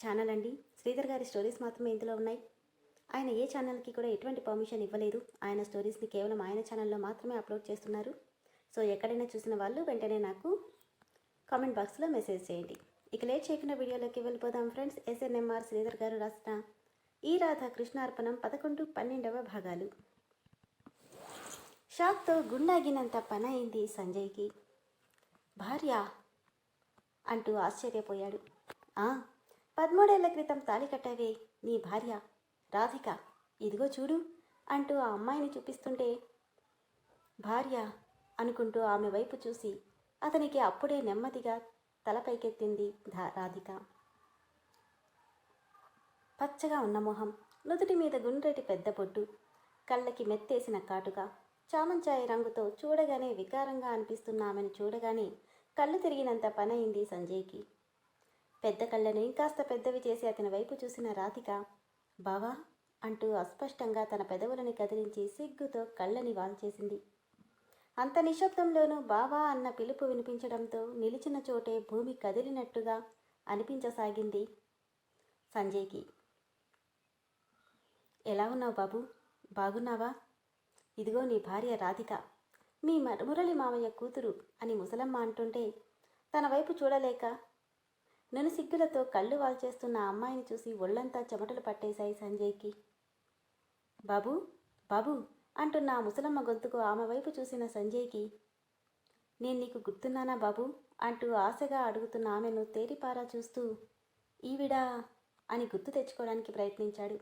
Channel అండి. శ్రీధర్ గారి stories మాత్రమే ఇందులో ఉన్నాయి. ఆయన ఏ ఛానల్కి కూడా ఎటువంటి పర్మిషన్ ఇవ్వలేదు. ఆయన స్టోరీస్ని కేవలం ఆయన ఛానల్లో మాత్రమే అప్లోడ్ చేస్తున్నారు. సో ఎక్కడైనా చూసిన వాళ్ళు వెంటనే నాకు కామెంట్ బాక్స్లో మెసేజ్ చేయండి. ఇక లేట్ చేయకుండా వీడియోలోకి వెళ్ళిపోదాం ఫ్రెండ్స్ ఎస్ఎన్ఎంఆర్ శ్రీధర్ గారు రాసిన ఈ రాధ కృష్ణార్పణం పదకొండు పన్నెండవ భాగాలు. షాక్తో గుండాగినంత పని అయింది సంజయ్కి. భార్య అంటూ ఆశ్చర్యపోయాడు. పదమూడేళ్ళ క్రితం తాళి కట్టావే నీ భార్య. రాధిక ఇదిగో చూడు అంటూ ఆ అమ్మాయిని చూపిస్తుంటే భార్య అనుకుంటూ ఆమె వైపు చూసి అతనికి అప్పుడే నెమ్మదిగా తలపైకెత్తింది ధా రాధిక. పచ్చగా ఉన్న మొహం నుదుటి మీద గుండ్రటి పెద్ద బొట్టు కళ్ళకి మెత్తేసిన కాటుగా చామంచాయ రంగుతో చూడగానే వికారంగా అనిపిస్తున్న ఆమెను చూడగానే కళ్ళు తిరిగినంత పనయింది సంజయ్కి. పెద్ద కళ్ళను ఇంకాస్త పెద్దవి చేసి అతని వైపు చూసిన రాధిక బావా అంటూ అస్పష్టంగా తన పెదవులని కదిలించి సిగ్గుతో కళ్ళని వాల్చేసింది. అంత నిశ్శబ్దంలోనూ బావా అన్న పిలుపు వినిపించడంతో నిలిచిన చోటే భూమి కదిలినట్టుగా అనిపించసాగింది సంజయ్కి. ఎలా ఉన్నావు బాబు? బాగున్నావా? ఇదిగో నీ భార్య రాధిక. మీ మ- మురళి మామయ్య కూతురు అని ముసలమ్మ అంటుంటే తన వైపు చూడలేక నన్ను సిగ్గులతో కళ్ళు వాల్చేస్తున్న అమ్మాయిని చూసి ఒళ్ళంతా చెమటలు పట్టేశాయి సంజయ్కి. బాబు బాబు అంటున్న ఆ ముసలమ్మ గొంతుకు ఆమె వైపు చూసిన సంజయ్కి. నేను నీకు గుర్తున్నానా బాబు? అంటూ ఆశగా అడుగుతున్న ఆమెను తేరిపారా చూస్తూ ఈవిడా? అని గుర్తు తెచ్చుకోవడానికి ప్రయత్నించాడు.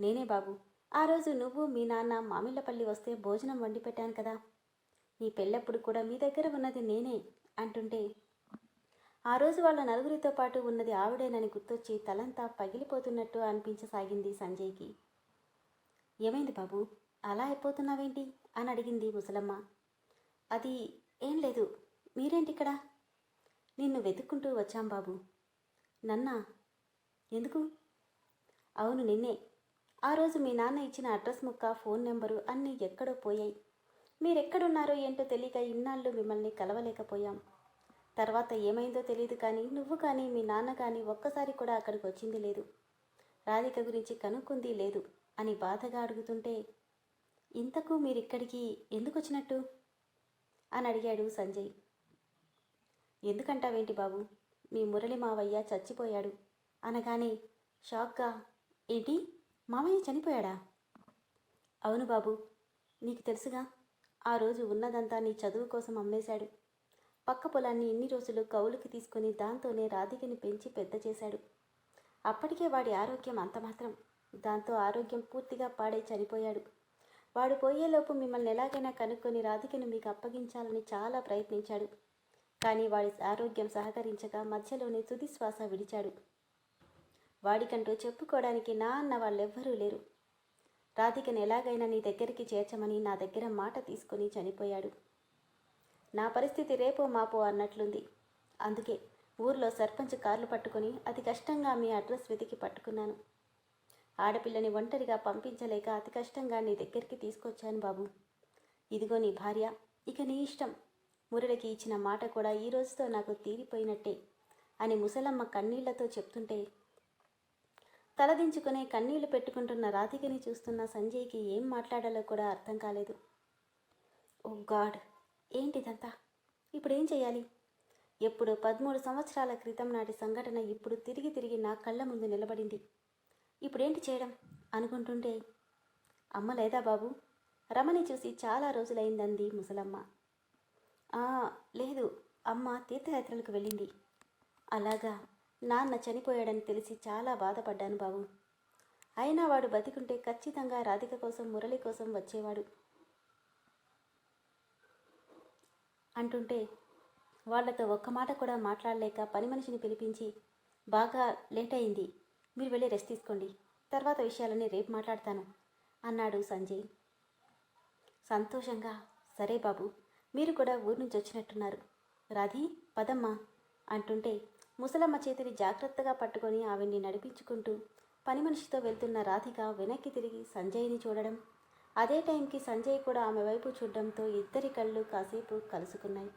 నేనే బాబు. ఆ రోజు నువ్వు మీ నాన్న మామిళ్ళపల్లి వస్తే భోజనం వండి పెట్టాను కదా. నీ పెళ్ళప్పుడు కూడా మీ దగ్గర ఉన్నది నేనే అంటుంటే ఆ రోజు వాళ్ళ నలుగురితో పాటు ఉన్నది ఆవిడేనని గుర్తొచ్చి తలంతా పగిలిపోతున్నట్టు అనిపించసాగింది సంజయ్కి. ఏమైంది బాబు? అలా అయిపోతున్నావేంటి? అని అడిగింది ముసలమ్మ. అది ఏం లేదు. మీరేంటి ఇక్కడ నిన్ను వెతుక్కుంటూ వచ్చాం బాబు. నన్నా? ఎందుకు? అవును నిన్నే. ఆ రోజు మీ నాన్న ఇచ్చిన అడ్రస్ ముక్క ఫోన్ నెంబరు అన్నీ ఎక్కడో పోయాయి. మీరెక్కడున్నారో ఏంటో తెలియక ఇన్నాళ్ళు మిమ్మల్ని కలవలేకపోయాం. తర్వాత ఏమైందో తెలియదు కానీ నువ్వు కానీ మీ నాన్న కానీ ఒక్కసారి కూడా అక్కడికి వచ్చింది లేదు. రాధిక గురించి కనుక్కుంది లేదు అని బాధగా అడుగుతుంటే ఇంతకు మీరిక్కడికి ఎందుకు వచ్చినట్టు? అని అడిగాడు సంజయ్. ఎందుకంటావేంటి బాబు? మీ మురళి మావయ్య చచ్చిపోయాడు. అనగానే షాక్గా ఏంటి? మావయ్య చనిపోయాడా? అవును బాబు నీకు తెలుసుగా ఆ రోజు ఉన్నదంతా నీ చదువు కోసం అమ్మేశాడు. పక్క పొలాన్ని ఇన్ని రోజులు కౌలుకి తీసుకుని దాంతోనే రాధికని పెంచి పెద్ద చేశాడు. అప్పటికే వాడి ఆరోగ్యం అంత మాత్రం. దాంతో ఆరోగ్యం పూర్తిగా పాడై చనిపోయాడు. వాడు పోయేలోపు మిమ్మల్ని ఎలాగైనా కనుక్కొని రాధికను మీకు అప్పగించాలని చాలా ప్రయత్నించాడు. కానీ వాడి ఆరోగ్యం సహకరించగా మధ్యలోనే తుదిశ్వాస విడిచాడు. వాడికంటూ చెప్పుకోవడానికి నా అన్న వాళ్ళెవ్వరూ లేరు. రాధికను ఎలాగైనా నీ దగ్గరికి చేర్చమని నా దగ్గర మాట తీసుకొని చనిపోయాడు. నా పరిస్థితి రేపో మాపో అన్నట్లుంది. అందుకే ఊర్లో సర్పంచ్ కార్లు పట్టుకొని అతి కష్టంగా మీ అడ్రస్ వెతికి పట్టుకున్నాను. ఆడపిల్లని ఒంటరిగా పంపించలేక అతి కష్టంగా నీ దగ్గరికి తీసుకొచ్చాను బాబు. ఇదిగో నీ భార్య ఇక నీ ఇష్టం. మురళికి ఇచ్చిన మాట కూడా ఈ రోజుతో నాకు తీరిపోయినట్టే అని ముసలమ్మ కన్నీళ్ళతో చెప్తుంటే తలదించుకునే కన్నీళ్ళు పెట్టుకుంటున్న రాధికని చూస్తున్న సంజయ్కి ఏం మాట్లాడాలో కూడా అర్థం కాలేదు. Oh God! ఏంటిదంతా? ఇప్పుడు ఏం చేయాలి ఎప్పుడు పదమూడు సంవత్సరాల క్రితం నాటి సంఘటన ఇప్పుడు తిరిగి తిరిగి నా కళ్ళ ముందు నిలబడింది. ఇప్పుడేంటి చేయడం? అనుకుంటుంటే అమ్మ లేదా బాబు? రమణి చూసి చాలా రోజులైందంది ముసలమ్మ. "ఆ, లేదు అమ్మ తీర్థయాత్రలకు వెళ్ళింది. అలాగా నాన్న చనిపోయాడని తెలిసి చాలా బాధపడ్డాను బాబు. అయినా వాడు బతికుంటే ఖచ్చితంగా రాధిక కోసం మురళి కోసం వచ్చేవాడు. అంటుంటే వాళ్ళతో ఒక్క మాట కూడా మాట్లాడలేక పని మనిషిని పిలిపించి బాగా లేట్ అయింది. మీరు వెళ్ళి రెస్ట్ తీసుకోండి. తర్వాత విషయాలని రేపు మాట్లాడతాను అన్నాడు సంజయ్. సంతోషంగా? సరే బాబు. మీరు కూడా ఊరు నుంచి వచ్చినట్టున్నారు. రాధి పదమ్మా అంటుంటే ముసలమ్మ చేతిని జాగ్రత్తగా పట్టుకొని ఆవిడ్ని నడిపించుకుంటూ పని మనిషితో వెళ్తున్న రాధిక వెనక్కి తిరిగి సంజయ్ని చూడడం అదే టైంకి సంజయ్ కూడా ఆమె వైపు చూడడంతో ఇద్దరి కళ్ళు కాసేపు కలుసుకున్నాయి.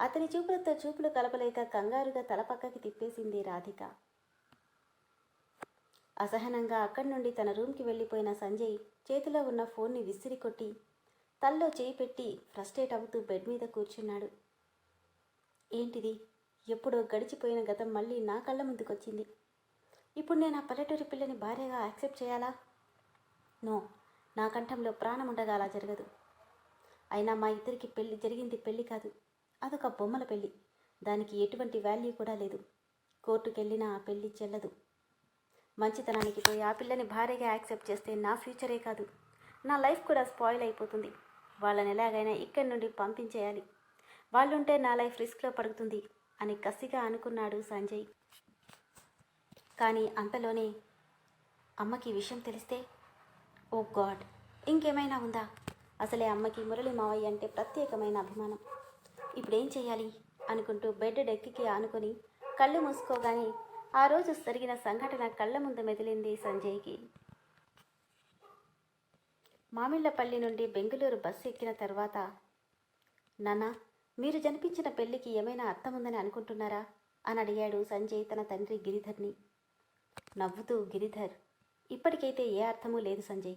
అతని చూపులతో చూపులు కలపలేక కంగారుగా తల పక్కకి తిప్పేసింది రాధిక. అసహనంగా అక్కడి నుండి తన రూమ్కి వెళ్ళిపోయిన సంజయ్ చేతిలో ఉన్న ఫోన్ని విసిరి కొట్టి తల్లో చేయి పెట్టి ఫ్రస్ట్రేట్ అవుతూ బెడ్ మీద కూర్చున్నాడు. ఏంటిది? ఎప్పుడో గడిచిపోయిన గతం మళ్ళీ నా కళ్ళ ముందుకొచ్చింది. ఇప్పుడు నేను ఆ పల్లెటూరి పిల్లని భార్యగా యాక్సెప్ట్ చేయాలా? నో. నా కంఠంలో ప్రాణం ఉండగా అలా జరగదు. అయినా మా ఇద్దరికి పెళ్ళి జరిగింది పెళ్ళి కాదు. అదొక బొమ్మల పెళ్ళి. దానికి ఎటువంటి వాల్యూ కూడా లేదు. కోర్టుకెళ్ళినా ఆ పెళ్ళి చెల్లదు. మంచితనానికి పోయి ఆ పిల్లని భార్యగా యాక్సెప్ట్ చేస్తే నా ఫ్యూచరే కాదు. నా లైఫ్ కూడా స్పాయిల్ అయిపోతుంది. వాళ్ళని ఎలాగైనా ఇక్కడి నుండి పంపించేయాలి. వాళ్ళుంటే నా లైఫ్ రిస్క్లో పడుతుంది అని కసిగా అనుకున్నాడు సంజయ్. కానీ అంతలోనే అమ్మకి విషయం తెలిస్తే ఓ గాడ్. ఇంకేమైనా ఉందా? అసలే అమ్మకి మురళి మావయ్య అంటే ప్రత్యేకమైన అభిమానం. ఇప్పుడేం చేయాలి అనుకుంటూ బెడ్ డెక్కికి ఆనుకొని కళ్ళు మూసుకోగానే ఆ రోజు జరిగిన సంఘటన కళ్ళ ముందు మెదిలింది సంజయ్కి. మామిళ్ళపల్లి నుండి బెంగళూరు బస్సు ఎక్కిన తర్వాత నానా మీరు జనిపించిన పెళ్ళికి ఏమైనా అర్థం ఉందని అనుకుంటున్నారా? అని అడిగాడు సంజయ్ తన తండ్రి గిరిధర్ని. నవ్వుతూ గిరిధర్ ఇప్పటికైతే ఏ అర్థమూ లేదు సంజయ్.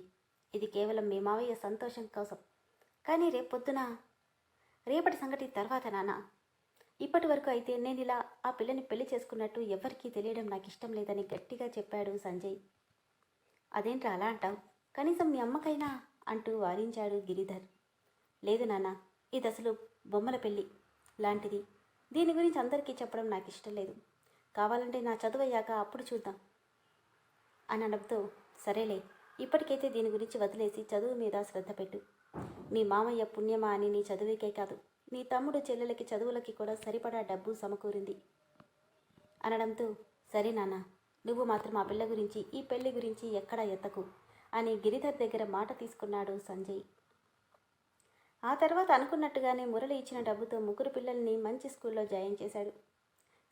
ఇది కేవలం మీ మావయ్య సంతోషం కోసం. కానీ రేపొద్దున రేపటి సంగతి తర్వాత నాన్న. ఇప్పటి వరకు అయితే నేను ఇలా ఆ పిల్లని పెళ్ళి చేసుకున్నట్టు ఎవరికీ తెలియడం నాకు ఇష్టం లేదని గట్టిగా చెప్పాడు సంజయ్. అదేంట్రా అలా అంటావు? కనీసం మీ అమ్మకైనా అంటూ వారించాడు గిరిధర్. లేదు నాన్న ఇది అసలు బొమ్మల పెళ్ళి లాంటిది. దీని గురించి అందరికీ చెప్పడం నాకు ఇష్టం లేదు. కావాలంటే నా చదువు అయ్యాక అప్పుడు చూద్దాం. అని అనడంతో సరేలే ఇప్పటికైతే దీని గురించి వదిలేసి చదువు మీద శ్రద్ధ పెట్టు. మీ మామయ్య పుణ్యమా అని నీ చదువుకే కాదు. నీ తమ్ముడు చెల్లెలకి చదువులకి కూడా సరిపడా డబ్బు సమకూరింది. అనడంతో సరే నాన్న నువ్వు మాత్రం ఆ పిల్ల గురించి ఈ పెళ్ళి గురించి ఎక్కడా ఎత్తకు అని గిరిధర్ దగ్గర మాట తీసుకున్నాడు సంజయ్. ఆ తర్వాత అనుకున్నట్టుగానే మురళి ఇచ్చిన డబ్బుతో ముగ్గురు పిల్లల్ని మంచి స్కూల్లో జాయిన్ చేశాడు.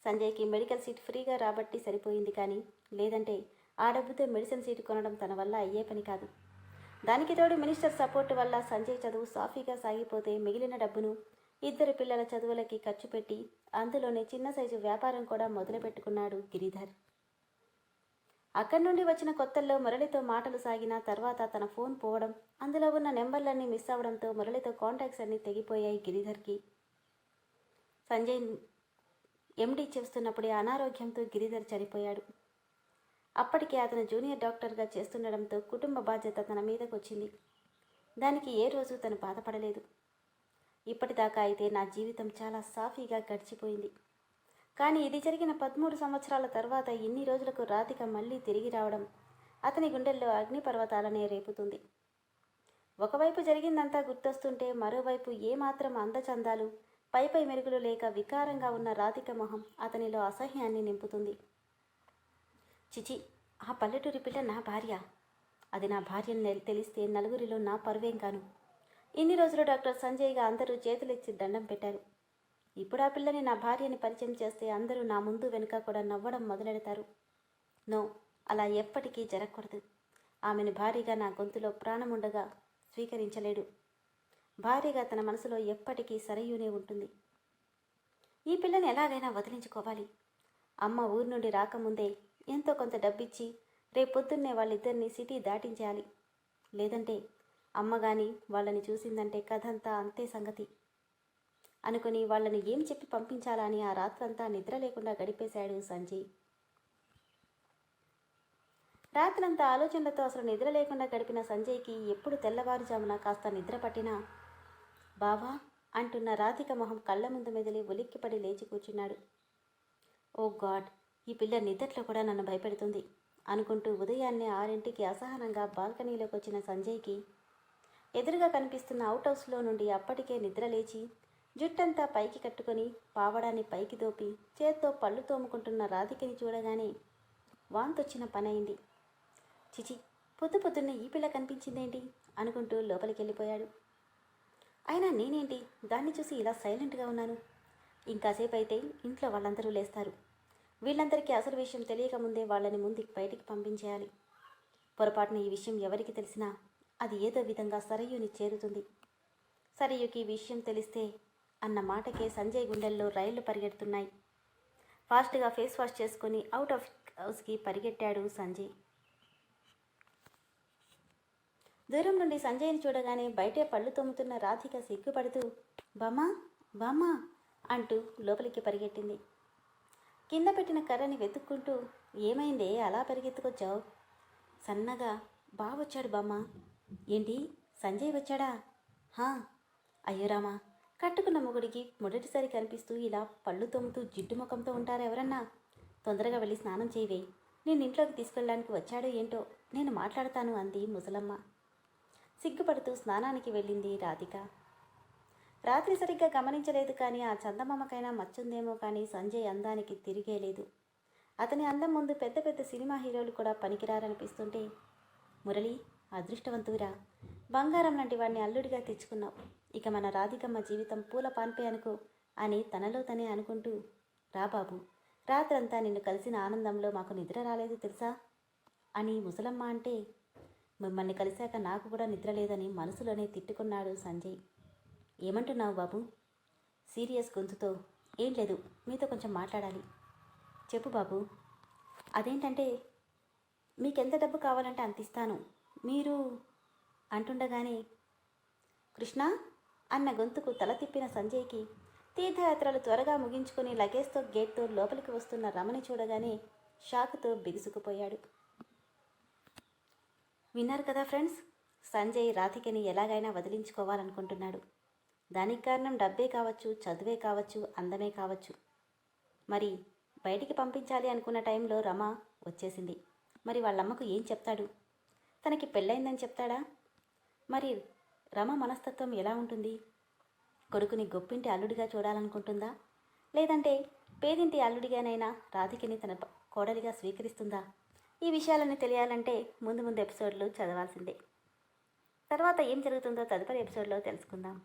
సంజయ్కి మెడికల్ సీట్ ఫ్రీగా రాబట్టి సరిపోయింది కానీ లేదంటే ఆ డబ్బుతో మెడిసిన్ సీట్ కొనడం తన వల్ల అయ్యే పని కాదు. దానికి తోడు మినిస్టర్ సపోర్ట్ వల్ల సంజయ్ చదువు సాఫీగా సాగిపోతే మిగిలిన డబ్బును ఇద్దరు పిల్లల చదువులకి ఖర్చు పెట్టి అందులోనే చిన్న సైజు వ్యాపారం కూడా మొదలుపెట్టుకున్నాడు గిరిధర్. అక్కడి నుండి వచ్చిన కొత్తల్లో మురళితో మాటలు సాగిన తర్వాత తన ఫోన్ పోవడం అందులో ఉన్న నెంబర్లన్నీ మిస్ అవ్వడంతో మురళితో కాంటాక్ట్స్ అన్నీ తెగిపోయాయి గిరిధర్కి. సంజయ్ ఎండీ చేస్తున్నప్పుడే అనారోగ్యంతో గిరిధర్ చనిపోయాడు. అప్పటికే అతను జూనియర్ డాక్టర్గా చేస్తుండడంతో కుటుంబ బాధ్యత తన మీదకు వచ్చింది దానికి ఏ రోజు తను బాధపడలేదు. ఇప్పటిదాకా అయితే నా జీవితం చాలా సాఫీగా గడిచిపోయింది. కానీ ఇది జరిగిన పదమూడు సంవత్సరాల తర్వాత ఇన్ని రోజులకు రాధిక మళ్ళీ తిరిగి రావడం అతని గుండెల్లో అగ్నిపర్వతాలనే రేపుతుంది. ఒకవైపు జరిగిందంతా గుర్తొస్తుంటే మరోవైపు ఏమాత్రం అందచందాలు పై పై మెరుగులు లేక వికారంగా ఉన్న రాధిక మొహం అతనిలో అసహ్యాన్ని నింపుతుంది. చిచి ఆ పల్లెటూరి పిల్ల నా భార్య. అది నా భార్యని తెలిస్తే నలుగురిలో నా పరువేం కాను. ఇన్ని రోజులు డాక్టర్ సంజయ్గా అందరూ చేతులెచ్చి దండం పెట్టారు. ఇప్పుడు ఆ పిల్లని నా భార్యని పరిచయం చేస్తే అందరూ నా ముందు వెనుక కూడా నవ్వడం మొదలెడతారు. నో అలా ఎప్పటికీ జరగకూడదు. ఆమెను భారీగా నా గొంతులో ప్రాణముండగా స్వీకరించలేడు. భార్యగా తన మనసులో ఎప్పటికీ సరయునే ఉంటుంది. ఈ పిల్లని ఎలాగైనా వదిలించుకోవాలి. అమ్మ ఊరు నుండి రాకముందే ఎంతో కొంత డబ్బిచ్చి రేపొద్దున్నే వాళ్ళిద్దరిని సిటీ దాటించాలి. లేదంటే అమ్మ గాని వాళ్ళని చూసిందంటే కథంతా అంతే సంగతి. అనుకుని వాళ్ళని ఏం చెప్పి పంపించాలా అని ఆ రాత్రంతా నిద్ర లేకుండా గడిపేశాడు సంజయ్. రాత్రంతా ఆలోచనలతో అసలు నిద్ర లేకుండా గడిపిన సంజయ్కి ఎప్పుడు తెల్లవారుజామున కాస్త నిద్ర పట్టినా బావా అంటున్న రాధిక మొహం కళ్ళ ముందు మెదిలి ఉలిక్కిపడి లేచి కూర్చున్నాడు. ఓ గాడ్ ఈ పిల్ల నిద్రలో కూడా నన్ను భయపెడుతుంది అనుకుంటూ ఉదయాన్నే ఆరింటికి అసహనంగా బాల్కనీలోకి వచ్చిన సంజయ్కి ఎదురుగా కనిపిస్తున్న అవుట్ హౌస్లో నుండి అప్పటికే నిద్ర లేచి జుట్టంతా పైకి కట్టుకొని పావడాన్ని పైకి దోపి చేత్తో పళ్ళు తోముకుంటున్న రాధికని చూడగానే వాంతొచ్చిన పని అయింది చిచి పొద్దు పొద్దున్నే ఈ పిల్ల కనిపించిందేంటి? అనుకుంటూ లోపలికి వెళ్ళిపోయాడు అయినా నేనేంటి? దాన్ని చూసి ఇలా సైలెంట్గా ఉన్నాను. ఇంకాసేపు అయితే ఇంట్లో వాళ్ళందరూ లేస్తారు. వీళ్ళందరికీ అసలు విషయం తెలియక ముందే వాళ్ళని ముందుకు బయటికి పంపించేయాలి. పొరపాటున ఈ విషయం ఎవరికి తెలిసినా అది ఏదో విధంగా సరయుని చేరుతుంది. సరయుకి ఈ విషయం తెలిస్తే అన్న మాటకే సంజయ్ గుండెల్లో రైళ్ళు పరిగెడుతున్నాయి. ఫాస్ట్గా ఫేస్ వాష్ చేసుకొని అవుట్ ఆఫ్ హౌస్కి పరిగెట్టాడు సంజయ్. దూరం నుండి సంజయ్ని చూడగానే బయటే పళ్ళు తోముతున్న రాధిక సిగ్గుపడుతూ బామ్మా బామ్మా అంటూ లోపలికి పరిగెట్టింది. కింద పెట్టిన కర్రని వెతుక్కుంటూ ఏమైందే? అలా పరిగెత్తుకొచ్చావు? సన్నగా బావొచ్చాడు బామ్మ. ఏంటి? సంజయ్ వచ్చాడా? హా. అయ్యో రామా కట్టుకున్న మొగుడికి మొదటిసారి కనిపిస్తూ ఇలా పళ్ళు తోముతూ జిడ్డు ముఖంతో ఉంటారా ఎవరన్నా? తొందరగా వెళ్ళి స్నానం చేయవే. నేను ఇంట్లోకి తీసుకెళ్ళడానికి వచ్చాడో ఏంటో నేను మాట్లాడతాను అంది ముసలమ్మ. సిగ్గుపడుతూ స్నానానికి వెళ్ళింది రాధిక. రాత్రి సరిగ్గా గమనించలేదు కానీ ఆ చందమామకైనా మచ్చుందేమో కానీ సంజయ్ అందానికి తిరిగేలేదు అతని అందం ముందు పెద్ద పెద్ద సినిమా హీరోలు కూడా పనికిరారనిపిస్తుంటే మురళి అదృష్టవంతురా బంగారం లాంటి వాడిని అల్లుడిగా తెచ్చుకున్నావు. ఇక మన రాధికమ్మ జీవితం పూల పాన్పే అనుకో అని తనలో తనే అనుకుంటూ రా బాబు రాత్రంతా నిన్ను కలిసిన ఆనందంలో మాకు నిద్ర రాలేదు తెలుసా? అని ముసలమ్మ అంటే మిమ్మల్ని కలిశాక నాకు కూడా నిద్ర లేదని మనసులోనే తిట్టుకున్నాడు సంజయ్. ఏమంటున్నావు బాబు? సీరియస్ గొంతుతో ఏం లేదు మీతో కొంచెం మాట్లాడాలి. చెప్పు బాబు. అదేంటంటే మీకెంత డబ్బు కావాలంటే అంత ఇస్తాను. మీరు అంటుండగానే కృష్ణ అన్న గొంతుకు తల తిప్పిన సంజయ్కి తీర్థయాత్రలు త్వరగా ముగించుకుని లగేజ్తో గేట్తో లోపలికి వస్తున్న రమణి చూడగానే షాకుతో బిగుసుకుపోయాడు. విన్నారు కదా ఫ్రెండ్స్ సంజయ్ రాధికని ఎలాగైనా వదిలించుకోవాలనుకుంటున్నాడు. దానికి కారణం డబ్బే కావచ్చు చదువే కావచ్చు అందమే కావచ్చు. మరి బయటికి పంపించాలి అనుకున్న టైంలో రమ వచ్చేసింది. మరి వాళ్ళమ్మకు ఏం చెప్తాడు? తనకి పెళ్ళైందని చెప్తాడా? మరి రమ మనస్తత్వం ఎలా ఉంటుంది? కొడుకుని గొప్పింటి అల్లుడిగా చూడాలనుకుంటుందా? లేదంటే పేదింటి అల్లుడిగానైనా రాధికని తన కోడలిగా స్వీకరిస్తుందా? ఈ విషయాలన్నీ తెలియాలంటే ముందు ముందు ఎపిసోడ్లు చదవాల్సిందే. తర్వాత ఏం జరుగుతుందో తదుపరి ఎపిసోడ్లో తెలుసుకుందాం.